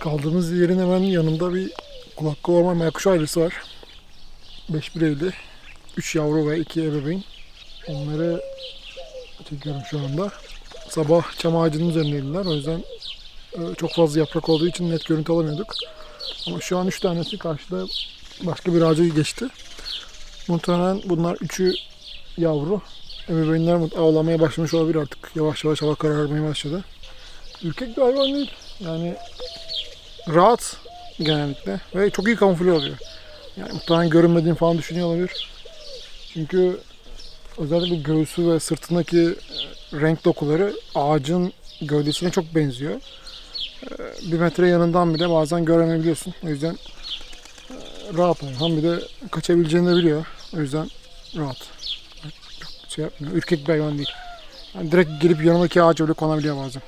Kaldığımız yerin hemen yanında bir kulaklı orman maykuş ailesi var. 5 bireyli. 3 yavru ve 2 ebeveyn. Onları çekiyorum şu anda. Sabah çam ağacının üzerindeydiler. O yüzden e, çok fazla yaprak olduğu için net görüntü alamıyorduk. Ama şu an 3 tanesi karşıda başka bir ağaca geçti. Muhtemelen bunlar üçü yavru. Ebeveynler avlamaya başlamış olabilir artık. Yavaş yavaş hava kararmaya başladı. Ürkek bir hayvan değil. Yani rahat genellikle ve çok iyi kamufle oluyor. Yani muhtemelen görünmediğini falan düşünüyor olabilir. Çünkü özellikle göğsü ve sırtındaki e, renk dokuları ağacın gövdesine çok benziyor. E, Bir metre yanından bile bazen göremeyebiliyorsun. O yüzden e, rahat hayvan. Bir de kaçabileceğini de biliyor. O yüzden rahat. Çok şey yapmıyor. Ürkek bir hayvan değil. Yani direkt gelip yanındaki ağaca bile konabiliyor bazen.